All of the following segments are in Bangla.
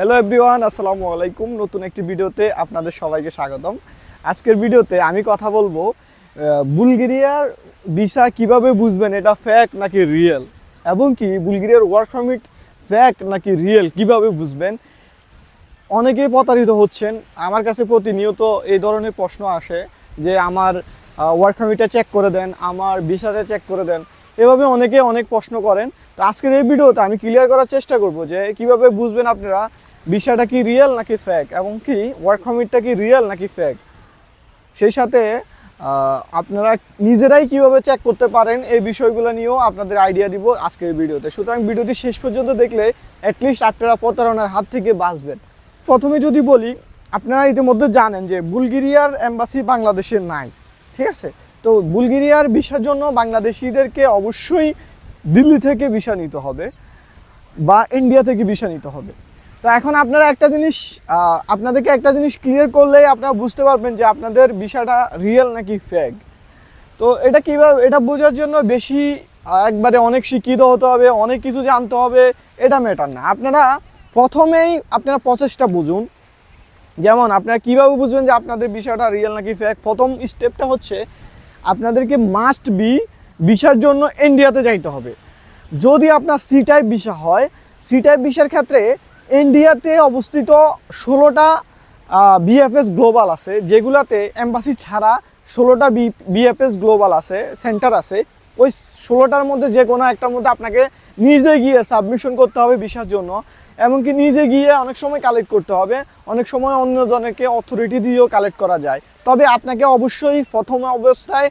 হ্যালো এভরিওয়ান আসসালামু আলাইকুম। নতুন একটি ভিডিওতে আপনাদের সবাইকে স্বাগতম। আজকের ভিডিওতে আমি কথা বলব বুলগেরিয়ার ভিসা কীভাবে বুঝবেন এটা ফ্যাক নাকি রিয়েল এবং কি বুলগেরিয়ার ওয়ার্ক পারমিট ফ্যাক নাকি রিয়েল কীভাবে বুঝবেন? অনেকেই প্রতারিত হচ্ছেন। আমার কাছে প্রতিনিয়ত এই ধরনের প্রশ্ন আসে যে আমার ওয়ার্ক পারমিটটা চেক করে দেন, আমার ভিসাটা চেক করে দেন। এভাবে অনেকে অনেক প্রশ্ন করেন। তো আজকের এই ভিডিওতে আমি ক্লিয়ার করার চেষ্টা করব যে কীভাবে বুঝবেন আপনারা ভিসাটা কি রিয়েল নাকি ফ্যাক এবং কি ওয়ার্ক পারমিটটা কি রিয়েল নাকি ফ্যাক সেই সাথে আপনারা নিজেরাই কীভাবে চেক করতে পারেন এই বিষয়গুলো নিয়েও আপনাদের আইডিয়া দিব আজকের ভিডিওতে। সুতরাং ভিডিওটি শেষ পর্যন্ত দেখলে অ্যাটলিস্ট আপনারা প্রতারণার হাত থেকে বাঁচবেন। প্রথমে যদি বলি, আপনারা ইতিমধ্যে জানেন যে বুলগেরিয়ার এম্বাসি বাংলাদেশে নাই, ঠিক আছে? তো বুলগেরিয়ার ভিসার জন্য বাংলাদেশিদেরকে অবশ্যই দিল্লি থেকে ভিসা নিতে হবে বা ইন্ডিয়া থেকে ভিসা নিতে হবে। তো এখন আপনারা একটা জিনিস আপনাদেরকে একটা জিনিস ক্লিয়ার করলেই আপনারা বুঝতে পারবেন যে আপনাদের বিষয়টা রিয়েল নাকি ফেক তো এটা কীভাবে, এটা বোঝার জন্য বেশি একবারে অনেক শিক্ষিত হতে হবে, অনেক কিছু জানতে হবে, এটা ম্যাটার না। আপনারা প্রথমেই আপনারা প্রসেসটা বুঝুন। যেমন আপনারা কীভাবে বুঝবেন যে আপনাদের বিষয়টা রিয়েল নাকি ফেক প্রথম স্টেপটা হচ্ছে, আপনাদেরকে মাস্ট বি ভিসার জন্য ইন্ডিয়াতে যাইতে হবে। যদি আপনার সি টাইপ ভিসা হয় সি টাইপ ভিসার ক্ষেত্রে ইন্ডিয়াতে অবস্থিত ষোলোটা বিএফএস গ্লোবাল আছে, যেগুলাতে এম্বাসি ছাড়া ষোলোটা বিএফএস গ্লোবাল আছে, সেন্টার আছে। ওই ষোলোটার মধ্যে যে কোনো একটার মধ্যে আপনাকে নিজে গিয়ে সাবমিশন করতে হবে ভিসার জন্য। এমনকি নিজে গিয়ে অনেক সময় কালেক্ট করতে হবে। অনেক সময় অন্যজনকে অথরিটি দিয়েও কালেক্ট করা যায়। তবে আপনাকে অবশ্যই প্রথম অবস্থায়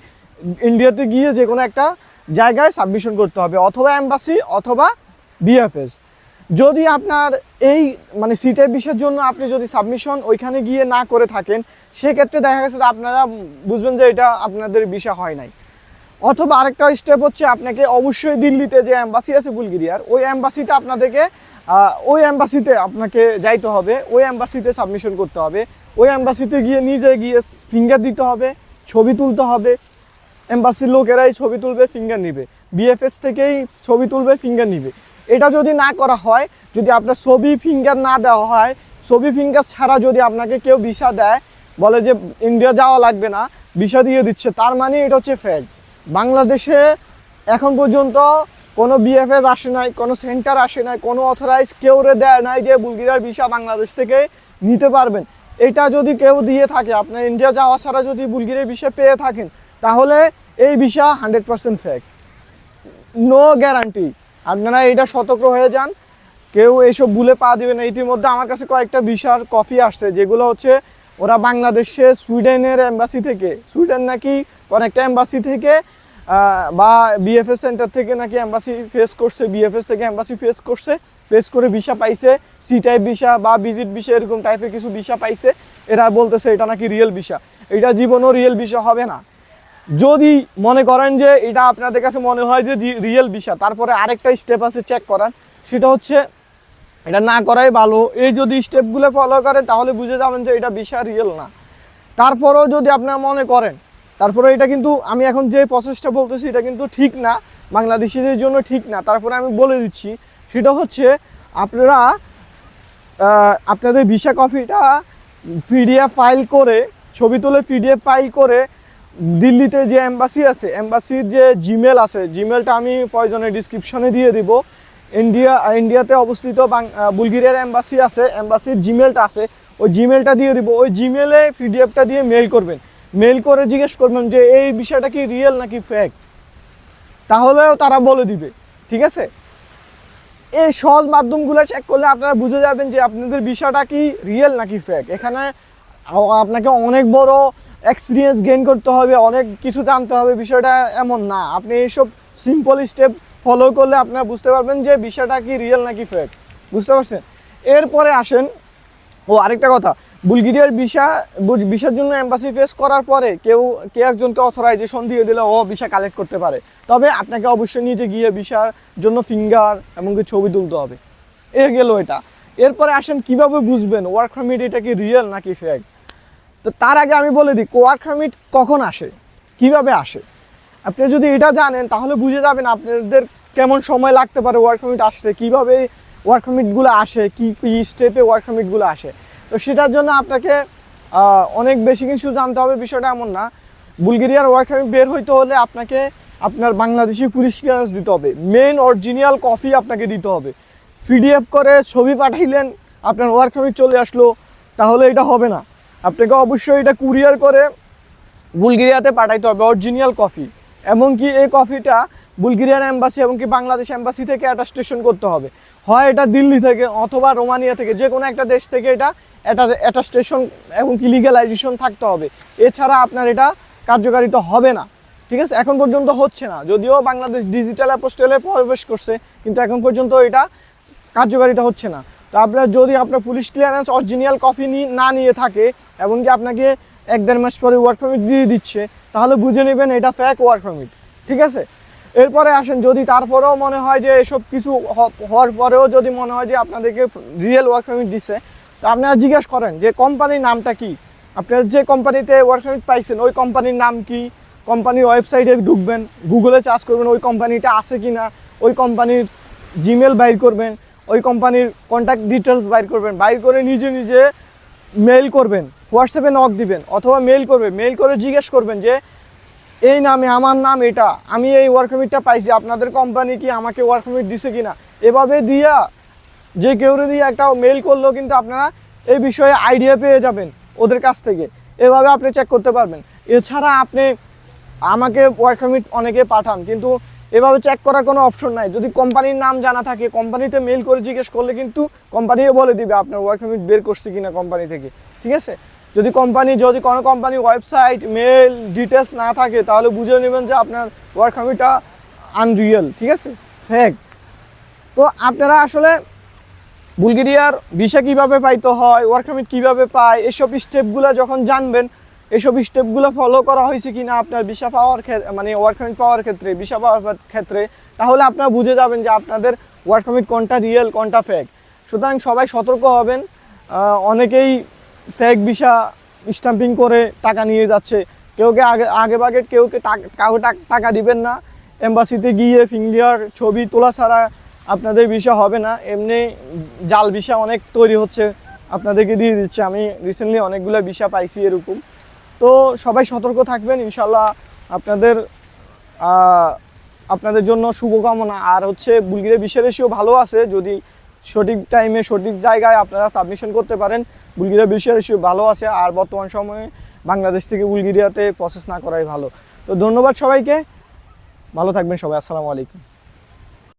ইন্ডিয়াতে গিয়ে যে কোনো একটা জায়গায় সাবমিশন করতে হবে, অথবা এম্বাসি অথবা বিএফএস যদি আপনার এই মানে সিটের বিষয়ের জন্য আপনি যদি সাবমিশন ওইখানে গিয়ে না করে থাকেন, সেক্ষেত্রে দেখা গেছে আপনারা বুঝবেন যে এটা আপনাদের বিষয় হয় নাই। অথবা আরেকটা স্টেপ হচ্ছে আপনাকে অবশ্যই দিল্লিতে যে অ্যাম্বাসি আছে বুলগেরিয়ার, ওই অ্যাম্বাসিতে আপনাদেরকে ওই অ্যাম্বাসিতে আপনাকে যাইতে হবে, ওই অ্যাম্বাসিতে সাবমিশন করতে হবে, ওই অ্যাম্বাসিতে গিয়ে নিজে গিয়ে ফিঙ্গার দিতে হবে, ছবি তুলতে হবে। এম্বাসির লোকেরাই ছবি তুলবে ফিঙ্গার নিবে। বিএফএস থেকেই ছবি তুলবে ফিঙ্গার নিবে। এটা যদি না করা হয়, যদি আপনার ছবি ফিঙ্গার না দেওয়া হয়, ছবি ফিঙ্গার ছাড়া যদি আপনাকে কেউ ভিসা দেয়, বলে যে ইন্ডিয়া যাওয়া লাগবে না, ভিসা দিয়ে দিচ্ছে, তার মানে এটা হচ্ছে ফেক বাংলাদেশে এখন পর্যন্ত কোনো বিএফএস আসে নাই, কোনো সেন্টার আসে নাই, কোনো অথরাইজ কেউ রে দেয় নাই যে বুলগেরিয়ার ভিসা বাংলাদেশ থেকে নিতে পারবেন। এটা যদি কেউ দিয়ে থাকে, আপনার ইন্ডিয়া যাওয়া ছাড়া যদি বুলগেরিয়ার ভিসা পেয়ে থাকেন, তাহলে এই visa hundred percent fake no guarantee আপনারা এটা সতর্ক হয়ে যান। কেউ এইসব ভুলে পা দিবে না। ইতিমধ্যে আমার কাছে কয়েকটা বিশাল কফি আসছে, যেগুলো হচ্ছে ওরা বাংলাদেশে সুইডেনের এম্বাসি থেকে, সুইডেন নাকি অনেকটা এম্বাসি থেকে বা বিএফএস সেন্টার থেকে নাকি এম্বাসি ফেস করছে বিএফএস থেকে এম্বাসি ফেস করছে ফেস করে ভিসা পাইছে সি টাইপ ভিসা বা ভিজিট ভিসা এরকম টাইপের কিছু ভিসা পাইছে। এরা বলতেছে এটা নাকি রিয়েল ভিসা এটা জীবনও রিয়েল ভিসা হবে না। যদি মনে করেন যে এটা আপনাদের কাছে মনে হয় যে রিয়েল ভিসা তারপরে আরেকটা স্টেপ আছে চেক করার। সেটা হচ্ছে, এটা না করাই ভালো। এই যদি স্টেপগুলো ফলো করেন, তাহলে বুঝে যাবেন যে এটা ভিসা রিয়েল না। তারপরেও যদি আপনারা মনে করেন, তারপরে এটা কিন্তু আমি এখন যে প্রসেসটা বলতেছি, এটা কিন্তু ঠিক না। বাংলাদেশিদের জন্য ঠিক না। তারপরে আমি বলে দিচ্ছি, সেটা হচ্ছে আপনারা আপনাদের ভিসা কপিটা পিডিএফ ফাইল করে, ছবি তুলে পিডিএফ ফাইল করে দিল্লিতে যে এম্বাসি আছে, এম্বাসির যে জিমেল আছে জিমেলটা আমি প্রয়োজনে ডিসক্রিপশনে দিয়ে দিব। ইন্ডিয়া, ইন্ডিয়াতে অবস্থিত বুলগেরিয়ার এম্বাসি আছে, এম্বাসির জিমেলটা আছে, ওই জিমেলটা দিয়ে দিব। ওই জিমেলে পিডিএফটা দিয়ে মেল করবেন। মেল করে জিজ্ঞেস করবেন যে, এই বিষয়টা কি রিয়েল নাকি ফেক তাহলেও তারা বলে দিবে। ঠিক আছে? এই সহজ মাধ্যমগুলো চেক করলে আপনারা বুঝে যাবেন যে আপনাদের বিষয়টা কি রিয়েল নাকি ফেক এখানে আপনাকে অনেক বড় এক্সপিরিয়েন্স গেইন করতে হবে, অনেক কিছু জানতে হবে, বিষয়টা এমন না। আপনি এইসব সিম্পল স্টেপ ফলো করলে আপনারা বুঝতে পারবেন যে বিষয়টা কি রিয়েল নাকি ফেক বুঝতে পারছেন? এরপরে আসেন, ও আরেকটা কথা, বুলগেরিয়ার ভিসা ভিসার জন্য এম্বাসি ফেস করার পরে কেউ, কে একজনকে অথরাইজেশন দিয়ে দিলে ও ভিসা কালেক্ট করতে পারে। তবে আপনাকে অবশ্যই নিজে গিয়ে ভিসার জন্য ফিঙ্গার এমনকি ছবি তুলতে হবে। এ গেল এটা। এরপরে আসেন, কীভাবে বুঝবেন ওয়ার্ক পারমিট এটা কি রিয়েল নাকি ফেক তো তার আগে আমি বলে দিই ওয়ার্ক পারমিট কখন আসে? কীভাবে আসে? আপনি যদি এটা জানেন, তাহলে বুঝে যাবেন আপনাদের কেমন সময় লাগতে পারে ওয়ার্ক পারমিট আসতে, কীভাবে ওয়ার্ক পারমিটগুলো আসে, কি, কী স্টেপে ওয়ার্ক পারমিটগুলো আসে। তো সেটার জন্য আপনাকে অনেক বেশি কিছু জানতে হবে, বিষয়টা এমন না। বুলগেরিয়ার ওয়ার্ক পারমিট বের হইতে হলে আপনাকে আপনার বাংলাদেশি পুলিশ ক্লিয়ারেন্স দিতে হবে। মেন অরিজিনাল কপি আপনাকে দিতে হবে। পিডিএফ করে ছবি পাঠাইলেন, আপনার ওয়ার্ক পারমিট চলে আসলো, তাহলে এটা হবে না। আপনাকে অবশ্যই এটা কুরিয়ার করে বুলগেরিয়াতে পাঠাইতে হবে অরিজিনাল কফি এমনকি এই কফিটা বুলগেরিয়ান এবং কি বাংলাদেশ এম্বাসি থেকে অ্যাটাস্টেশন করতে হবে। হয় এটা দিল্লি থেকে অথবা রোমানিয়া থেকে, যে কোনো একটা দেশ থেকে এটা অ্যাটাস্টেশন এবং কি লিগ্যালাইজেশন থাকতে হবে। এছাড়া আপনার এটা কার্যকারিতা হবে না। ঠিক আছে? এখন পর্যন্ত হচ্ছে না। যদিও বাংলাদেশ ডিজিটাল অ্যাপোস্টেলে প্রবেশ করছে, কিন্তু এখন পর্যন্ত এটা কার্যকারিতা হচ্ছে না। তো আপনার যদি আপনার পুলিশ ক্লিয়ারেন্স অরিজিনাল কপি না নিয়ে থাকে এবং কি আপনাকে এক দেড় মাস পরে ওয়ার্ক পারমিট দিয়ে দিচ্ছে, তাহলে বুঝে নেবেন এটা ফ্যাক ওয়ার্ক পারমিট ঠিক আছে? এরপরে আসেন, যদি তারপরেও মনে হয় যে এসব কিছু হওয়ার পরেও যদি মনে হয় যে আপনাদেরকে রিয়েল ওয়ার্ক পারমিট দিচ্ছে তো আপনারা জিজ্ঞেস করেন যে কোম্পানির নামটা কি? আপনার যে কোম্পানিতে ওয়ার্ক পারমিট পাইছেন, ওই কোম্পানির নাম কি? কোম্পানির ওয়েবসাইটে ঢুকবেন গুগলে চার্জ করবেন, ওই কোম্পানিটা আছে কি না ওই কোম্পানির জিমেল বাইর করবেন ওই কোম্পানির কন্ট্যাক্ট ডিটেলস বাইর করবেন। বাইর করে নিজে নিজে মেইল করবেন। হোয়াটসঅ্যাপে নক দিবেন অথবা মেইল করবেন। মেইল করে জিজ্ঞেস করবেন যে, এই নামে, আমার নাম এটা। আমি এই ওয়ার্ক পারমিটটা পাইছি। আপনাদের কোম্পানি কি আমাকে ওয়ার্ক পারমিট দিছে কিনা? এভাবে দিয়া, যে কেউ দিয়ে একটা মেইল করলেও কিন্তু আপনারা এই বিষয়ে আইডিয়া পেয়ে যাবেন ওদের কাছ থেকে। এভাবে আপনি চেক করতে পারবেন। এছাড়া আপনি আমাকে ওয়ার্ক পারমিট অনেকে পাঠান, কিন্তু এভাবে চেক করার কোনো অপশন নাই। যদি কোম্পানির নাম জানা থাকে কোম্পানিতে মেল করে জিজ্ঞেস করলে কিন্তু কোম্পানিও বলে দিবে, আপনার ওয়ার্ক পারমিট বের করছে কিনা কোম্পানি থেকে। ঠিক আছে? যদি কোম্পানি যদি কোনো কোম্পানি ওয়েবসাইট মেল ডিটেলস না থাকে, তাহলে বুঝে নেবেন যে আপনার ওয়ার্ক পারমিটটা আনরিয়েল ঠিক আছে? ফেক তো আপনারা আসলে বুলগেরিয়ার ভিসা কীভাবে পাইতে হয় ওয়ার্ক পারমিট কীভাবে পায়, এসব স্টেপগুলো যখন জানবেন এসব স্টেপগুলো ফলো করা হয়েছে কিনা আপনার ভিসা পাওয়ার মানে ওয়ার্ক পারমিট পাওয়ার ক্ষেত্রে ভিসা পাওয়ার ক্ষেত্রে, তাহলে আপনারা বুঝে যাবেন যে আপনাদের ওয়ার্ক পারমিট কোনটা রিয়েল কোনটা ফেক সুতরাং সবাই সতর্ক হবেন। অনেকেই ফেক ভিসা স্টাম্পিং করে টাকা নিয়ে যাচ্ছে। কেউ কে আগে আগে বাগে কেউ কে টাক- কাউকে টাকা দিবেন না। এম্বাসিতে গিয়ে ফিঙ্গার, ছবি তোলা ছাড়া আপনাদের ভিসা হবে না। এমনি জাল ভিসা অনেক তৈরি হচ্ছে। আপনাদেরকে দিয়ে দিচ্ছে। আমি রিসেন্টলি অনেকগুলো ভিসা পাইছি এরকম। তো সবাই সতর্ক থাকবেন ইনশাল্লাহ আপনাদের আপনাদের জন্য শুভকামনা। আর হচ্ছে বুলগিরিয়া বিশ্বের ভালো আছে, যদি সঠিক টাইমে সঠিক জায়গায় আপনারা সাবমিশন করতে পারেন, বুলগিরিয়া বিশ্বের রেশিও ভালো আছে, আর বর্তমান সময়ে বাংলাদেশ থেকে বুলগিরিয়াতে প্রসেস না করাই ভালো। তো ধন্যবাদ সবাইকে, ভালো থাকবেন সবাই, আসসালামু আলাইকুম।